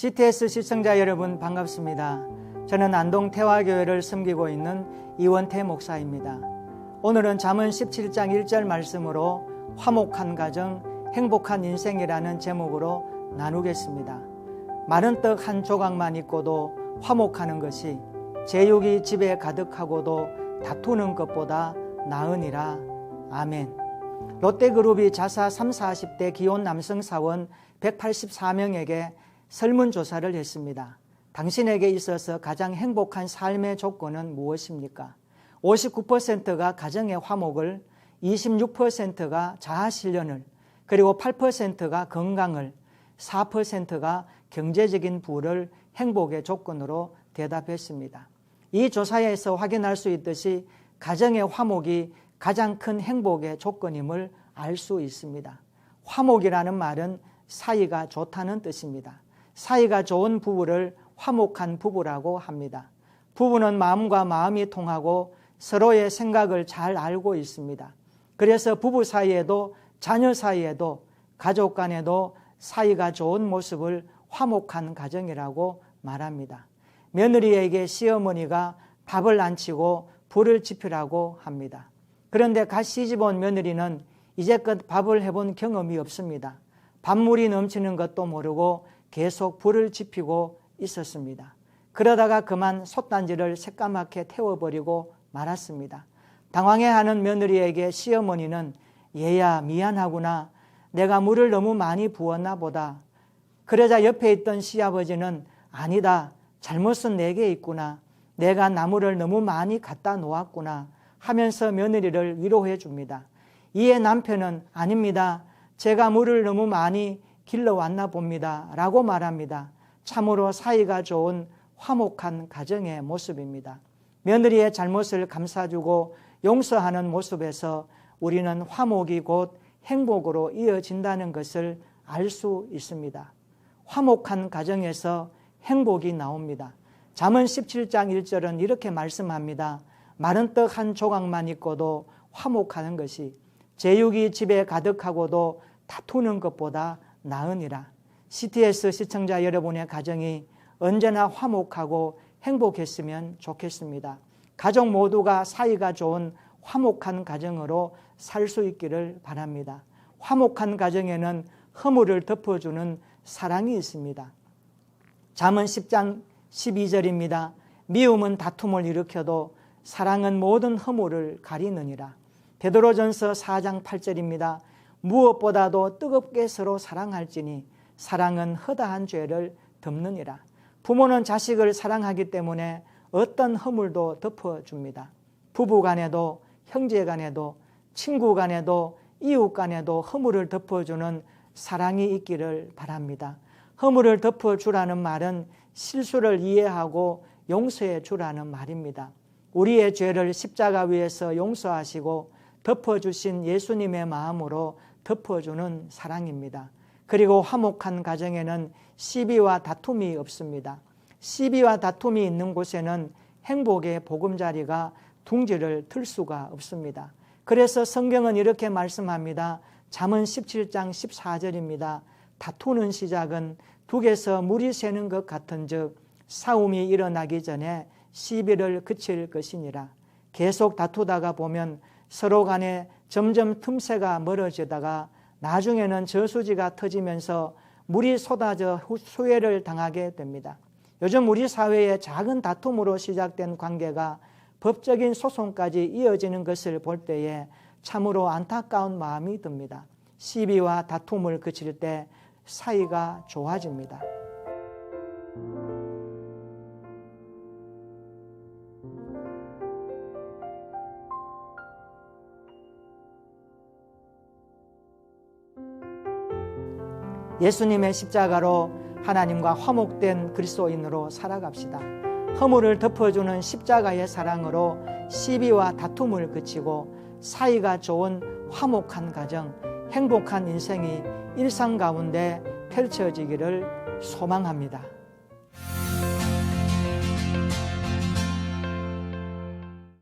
CTS 시청자 여러분 반갑습니다. 저는 안동 태화교회를 섬기고 있는 이원태 목사입니다. 오늘은 잠언 17장 1절 말씀으로 화목한 가정, 행복한 인생이라는 제목으로 나누겠습니다. 마른 떡 한 조각만 있고도 화목하는 것이 제육이 집에 가득하고도 다투는 것보다 나으니라. 아멘. 롯데그룹이 자사 3, 40대 기혼 남성 사원 184명에게 설문조사를 했습니다. 당신에게 있어서 가장 행복한 삶의 조건은 무엇입니까? 59%가 가정의 화목을, 26%가 자아실현을, 그리고 8%가 건강을, 4%가 경제적인 부를 행복의 조건으로 대답했습니다. 이 조사에서 확인할 수 있듯이 가정의 화목이 가장 큰 행복의 조건임을 알 수 있습니다. 화목이라는 말은 사이가 좋다는 뜻입니다. 사이가 좋은 부부를 화목한 부부라고 합니다. 부부는 마음과 마음이 통하고 서로의 생각을 잘 알고 있습니다. 그래서 부부 사이에도 자녀 사이에도 가족 간에도 사이가 좋은 모습을 화목한 가정이라고 말합니다. 며느리에게 시어머니가 밥을 안 치고 불을 지피라고 합니다. 그런데 갓 시집 온 며느리는 이제껏 밥을 해본 경험이 없습니다. 밥물이 넘치는 것도 모르고 계속 불을 지피고 있었습니다. 그러다가 그만 솥단지를 새까맣게 태워버리고 말았습니다. 당황해하는 며느리에게 시어머니는 얘야 미안하구나 내가 물을 너무 많이 부었나 보다. 그러자 옆에 있던 시아버지는 아니다 잘못은 내게 있구나 내가 나무를 너무 많이 갖다 놓았구나 하면서 며느리를 위로해 줍니다. 이에 남편은 아닙니다. 제가 물을 너무 많이 길러왔나 봅니다. 라고 말합니다. 참으로 사이가 좋은 화목한 가정의 모습입니다. 며느리의 잘못을 감싸주고 용서하는 모습에서 우리는 화목이 곧 행복으로 이어진다는 것을 알 수 있습니다. 화목한 가정에서 행복이 나옵니다. 잠언 17장 1절은 이렇게 말씀합니다. 마른 떡 한 조각만 있고도 화목하는 것이 제육이 집에 가득하고도 다투는 것보다 나으니라. CTS 시청자 여러분의 가정이 언제나 화목하고 행복했으면 좋겠습니다. 가족 모두가 사이가 좋은 화목한 가정으로 살 수 있기를 바랍니다. 화목한 가정에는 허물을 덮어주는 사랑이 있습니다. 잠언 10장 12절입니다. 미움은 다툼을 일으켜도 사랑은 모든 허물을 가리느니라. 베드로전서 4장 8절입니다. 무엇보다도 뜨겁게 서로 사랑할지니 사랑은 허다한 죄를 덮느니라. 부모는 자식을 사랑하기 때문에 어떤 허물도 덮어줍니다. 부부 간에도 형제 간에도 친구 간에도 이웃 간에도 허물을 덮어주는 사랑이 있기를 바랍니다. 허물을 덮어주라는 말은 실수를 이해하고 용서해 주라는 말입니다. 우리의 죄를 십자가 위에서 용서하시고 덮어주신 예수님의 마음으로 덮어주는 사랑입니다. 그리고 화목한 가정에는 시비와 다툼이 없습니다. 시비와 다툼이 있는 곳에는 행복의 보금자리가 둥지를 틀 수가 없습니다. 그래서 성경은 이렇게 말씀합니다. 잠언 17장 14절입니다. 다투는 시작은 북에서 물이 새는 것 같은즉 싸움이 일어나기 전에 시비를 그칠 것이니라. 계속 다투다가 보면 서로 간에 점점 틈새가 멀어지다가 나중에는 저수지가 터지면서 물이 쏟아져 수해를 당하게 됩니다. 요즘 우리 사회의 작은 다툼으로 시작된 관계가 법적인 소송까지 이어지는 것을 볼 때에 참으로 안타까운 마음이 듭니다. 시비와 다툼을 그칠 때 사이가 좋아집니다. 예수님의 십자가로 하나님과 화목된 그리스도인으로 살아갑시다. 허물을 덮어주는 십자가의 사랑으로 시비와 다툼을 그치고 사이가 좋은 화목한 가정, 행복한 인생이 일상 가운데 펼쳐지기를 소망합니다.